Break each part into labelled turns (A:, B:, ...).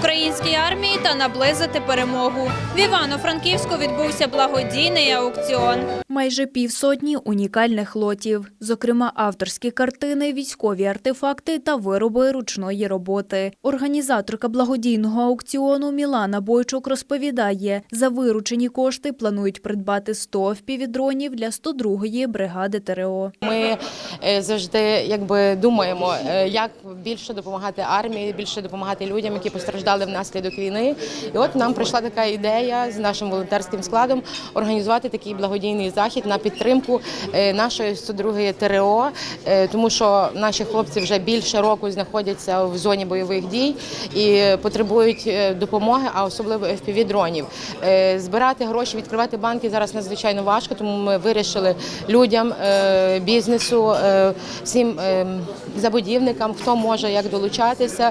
A: українській армії та наблизити перемогу. В Івано-Франківську відбувся благодійний аукціон. Майже півсотні унікальних лотів, зокрема авторські картини, військові артефакти та вироби ручної роботи. Організаторка благодійного аукціону Мілана Бойчук розповідає, за виручені кошти планують придбати 100 впівдронів для 102-ї бригади ТРО.
B: Ми е, завжди якби думаємо, е, як більше допомагати армії, більше допомагати людям, які постраждали внаслідок війни. І от нам прийшла така ідея з нашим волонтерським складом організувати такий благодійний захід на підтримку е, нашої 102-ї ТРО, е, тому що наші хлопці вже більше року знаходяться в зоні бойових дій і потребують е, допомоги, а особливо fpv дронів. Е, Збирати гроші, відкривати банки зараз надзвичайно важко, тому ми вирішили людям, бізнесу, всім е, забудівникам, хто може як долучатися.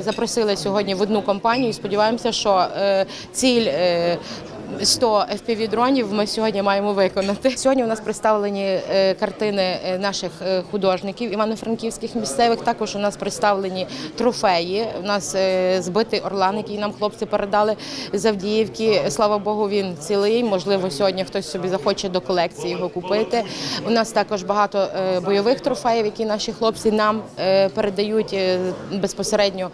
B: Запросили сьогодні в одну компанію. і Сподіваємося, що е, ціль. Е, 100 fpv дронів ми сьогодні маємо виконати. Сьогодні у нас представлені е, картини е, наших е, художників івано-франківських місцевих. Також у нас представлені трофеї. У нас збитий орлан, який нам хлопці передали з Авдіївки. Слава Богу, він цілий. Можливо, сьогодні хтось собі захоче до колекції його купити. У нас також багато бойових трофеїв, які наші хлопці нам передають безпосередньо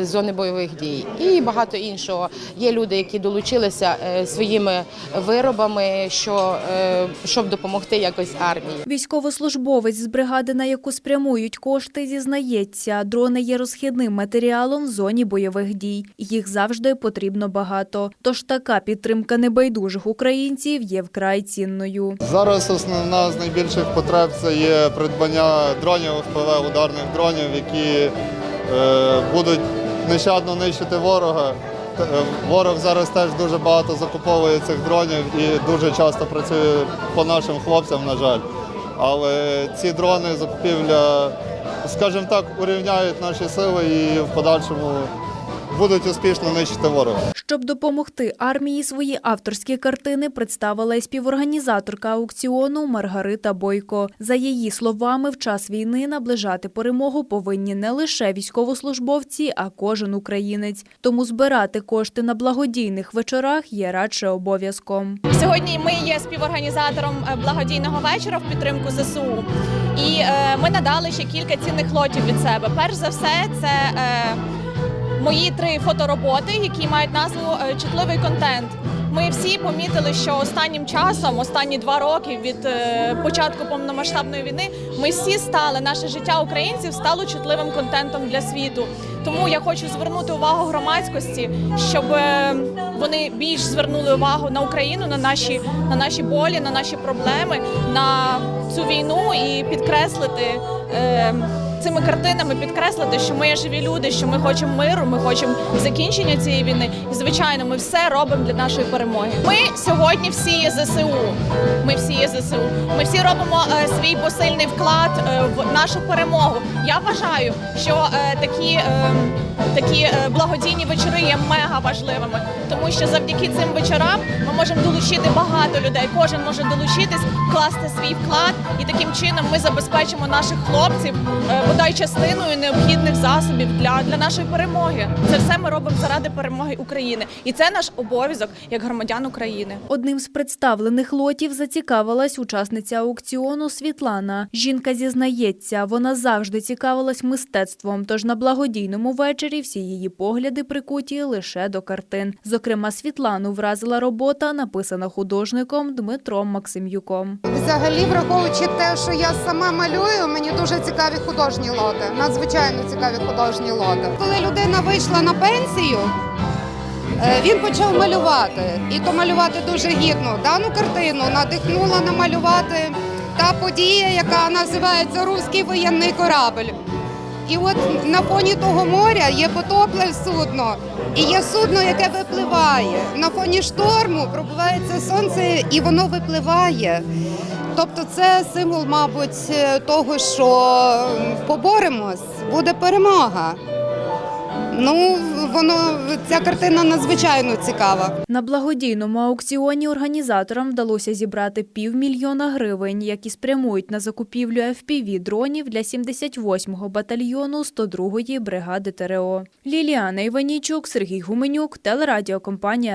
B: з зони бойових дій. І багато іншого. Є люди, які долучилися е, своїми виробами, що, е, щоб допомогти якось армії.
A: Військовослужбовець з бригади, на яку спрямують кошти, зізнається, дрони є розхідним матеріалом в зоні бойових дій. Їх завжди потрібно багато. Тож така підтримка небайдужих українців є вкрай цінною.
C: Зараз основна з найбільших потреб це є придбання дронів, FPV, ударних дронів, які е, будуть нещадно нищити ворога. Е, Ворог зараз теж дуже багато закуповує цих дронів і дуже часто працює по нашим хлопцям, на жаль. Але ці дрони, закупівля, скажімо так, урівняють наші сили і в подальшому будуть успішно нищити ворога.
A: Щоб допомогти армії, свої авторські картини представила і співорганізаторка аукціону Маргарита Бойко. За її словами, в час війни наближати перемогу повинні не лише військовослужбовці, а кожен українець. Тому збирати кошти на благодійних вечорах є радше обов'язком.
D: Сьогодні ми є співорганізатором е, благодійного вечора в підтримку ЗСУ. І е, ми надали ще кілька цінних лотів від себе. Перш за все, це е, мої три фотороботи, які мають назву е, Чутливий контент. Ми всі помітили, що останнім часом, останні два роки від е, початку повномасштабної війни, ми всі стали, наше життя українців стало чутливим контентом для світу. Тому я хочу звернути увагу громадськості, щоб е, вони більш звернули увагу на Україну, на наші, на наші болі, на наші проблеми, на цю війну і підкреслити. Е, Цими картинами підкреслити, що ми є живі люди, що ми хочемо миру, ми хочемо закінчення цієї війни. І звичайно, ми все робимо для нашої перемоги. Ми сьогодні всі є ЗСУ. Ми всі є ЗСУ. Ми всі робимо е, свій посильний вклад е, в нашу перемогу. Я вважаю, що е, такі, е, такі е, благодійні вечори є мега важливими, тому що завдяки цим вечорам ми можемо долучити багато людей. Кожен може долучитись, вкласти свій вклад, і таким чином ми забезпечимо наших хлопців е, бодай частиною необхідних засобів для, для нашої перемоги. Це все ми робимо заради перемоги України, і це наш обов'язок як громадян України.
A: Одним з представлених лотів зацікавилась учасниця аукціону Світлана. Жінка зізнається, вона завжди цікавилась мистецтвом, тож на благодійному вечорі всі її погляди прикуті лише до картин. Зокрема, Світлану вразила робота, написана художником Дмитром Максимюком.
E: Взагалі, враховуючи те, що я сама малюю, мені дуже цікаві художні лоти. Надзвичайно цікаві художні лоти. Коли людина вийшла на пенсію, е, він почав малювати. І то малювати дуже гідно. Дану картину надихнула намалювати та подія, яка називається Руський воєнний корабль. І от на фоні того моря є потопле судно, і є судно, яке випливає. На фоні шторму пробувається сонце, і воно випливає. Тобто це символ, мабуть, того, що поборемось, буде перемога. Ну, воно ця картина надзвичайно цікава.
A: На благодійному аукціоні організаторам вдалося зібрати півмільйона гривень, які спрямують на закупівлю FPV-дронів для 78-го батальйону 102-ї бригади ТРО. Ліліана Іванічук, Сергій Гуменюк, телерадіокомпанія